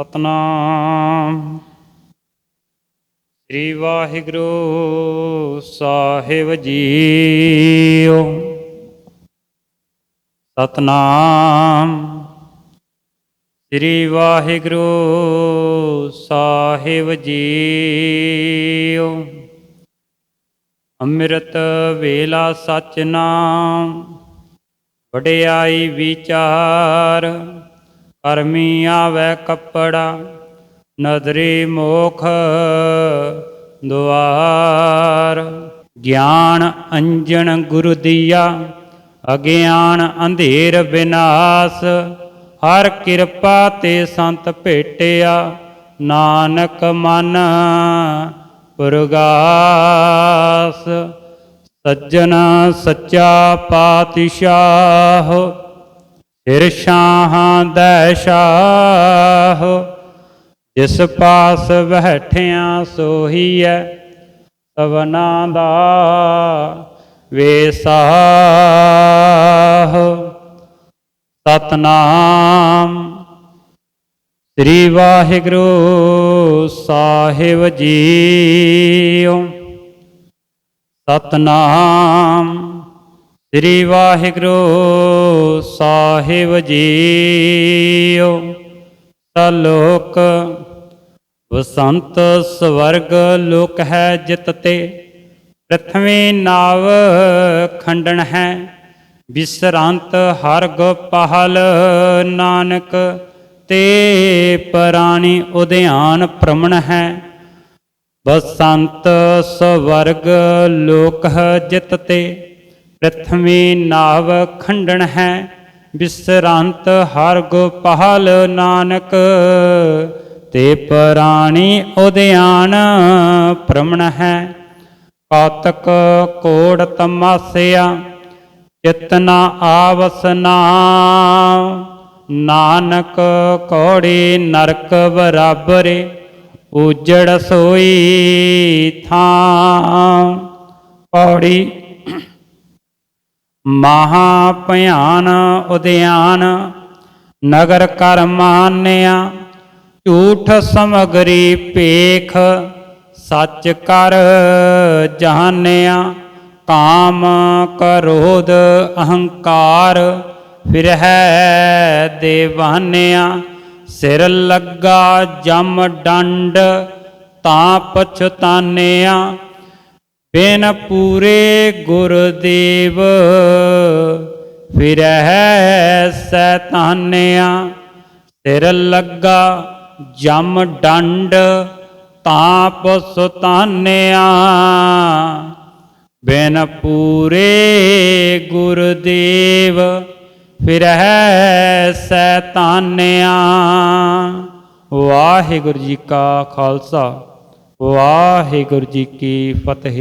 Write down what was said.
ਸਤਨਾਮ। ਸ੍ਰੀ ਵਾਹਿਗੁਰੂ ਸਾਹਿਬ ਜੀਓ। ਸਤਨਾਮ। ਸ੍ਰੀ ਵਾਹਿਗੁਰੂ ਸਾਹਿਬ ਜੀਓ। ਅੰਮ੍ਰਿਤ ਵੇਲਾ ਸਚ ਨਾਮ ਵਡਿਆਈ ਵਿਚਾਰ। ਕਰਮੀ ਆਵੈ ਕੱਪੜਾ, ਨਦਰੀ ਮੋਖ ਦੁਆਰ। ਗਿਆਨ ਅੰਜਨ ਗੁਰੂ ਦੀਆ, ਅਗਿਆਨ ਅੰਧੇਰ ਵਿਨਾਸ਼ ਹਰ ਕਿਰਪਾ ਤੇ ਸੰਤ ਭੇਟਿਆ, ਨਾਨਕ ਮਨ ਪੁਰਗਾਸ। ਸੱਜਣ ਸੱਚਾ ਪਾਤਸ਼ਾਹ ਸਿਰ ਸ਼ਾਹਾਂ ਦੈ ਸ਼ਾਹ, ਜਿਸ ਪਾਸ ਬੈਠਿਆ ਸੋਹੀਐ ਸਵਨਾ ਦਾ ਵੇਸਾਹ ਸਤਨਾਮ ਸ੍ਰੀ ਵਾਹਿਗੁਰੂ ਸਾਹਿਬ ਜੀਓ। ਸਤਨਾਮ ਸ੍ਰੀ ਵਾਹਿਗੁਰੂ ਸਾਹਿਬ ਜੀਓ। ਸਲੋਕ, ਵਸੰਤ ਸਵਰਗ ਲੋਕ ਹੈ ਜਿਤ ਤੇ। ਪ੍ਰਥਮੇ ਨਾਵ ਖੰਡਨ ਹੈ, ਬਿਸਰਾਂਤ ਹਰ ਗੋਪਾਲ ਨਾਨਕ। ਤੇ ਪ੍ਰਾਣੀ ਉਦਿਆਨ ਭ੍ਰਮਣ ਹੈ ਬਸੰਤ ਸਵਰਗ ਲੋਕ ਜਿਤ ਤੇ। ਪ੍ਰਥਮੀ ਨਾਵ ਖੰਡਨ ਹੈ, ਬਿਸਰਾਂਤ ਹਰ ਗੋਪਾਲ ਨਾਨਕ। ਤੇ ਪ੍ਰਾਣੀ ਉਦਿਆਨ ਭ੍ਰਮਣ ਹੈ ਕੌਤਕ ਕੋੜ ਤਮਾਸਿਆ, ਚਿਤਨਾ ਆਵਸਨਾ ਨਾਨਕ ਕੋੜੀ ਨਰਕ ਬਰਾਬਰੇ, ਉਜੜ ਸੋਈ ਥਾਂ। ਪੌੜੀ ਮਹਾ ਭਿਆਨ ਉਦਿਆਨ, ਨਗਰ ਕਰ ਮਾਨਿਆ ਝੂਠ ਸਮਗਰੀ ਪੇਖ ਸੱਚ ਕਰ ਜਹਾਨਿਆ ਕਾਮ ਕਰੋਧ ਅਹੰਕਾਰ ਫਿਰ ਹੈ ਦੇਵਾਨਿਆ, ਸਿਰ ਲੱਗਾ ਜਮ ਡੰਡ, ਤਾਂ ਪਛਤਾਨਿਆ ਬਿਨ ਪੂਰੇ ਗੁਰਦੇਵ, ਫਿਰਹਿ ਸੈਤਾਨਿਆ, ਸਿਰ ਲੱਗਾ ਜਮ ਡੰਡ ਤਾਪ ਸੁਤਾਨਿਆ। ਬਿਨ ਪੂਰੇ ਗੁਰਦੇਵ, ਫਿਰਹਿ ਸੈਤਾਨਿਆ। ਵਾਹਿਗੁਰੂ ਜੀ ਕਾ ਖਾਲਸਾ। ਵਾਹਿਗੁਰੂ ਜੀ ਕੀ ਫਤਿਹ।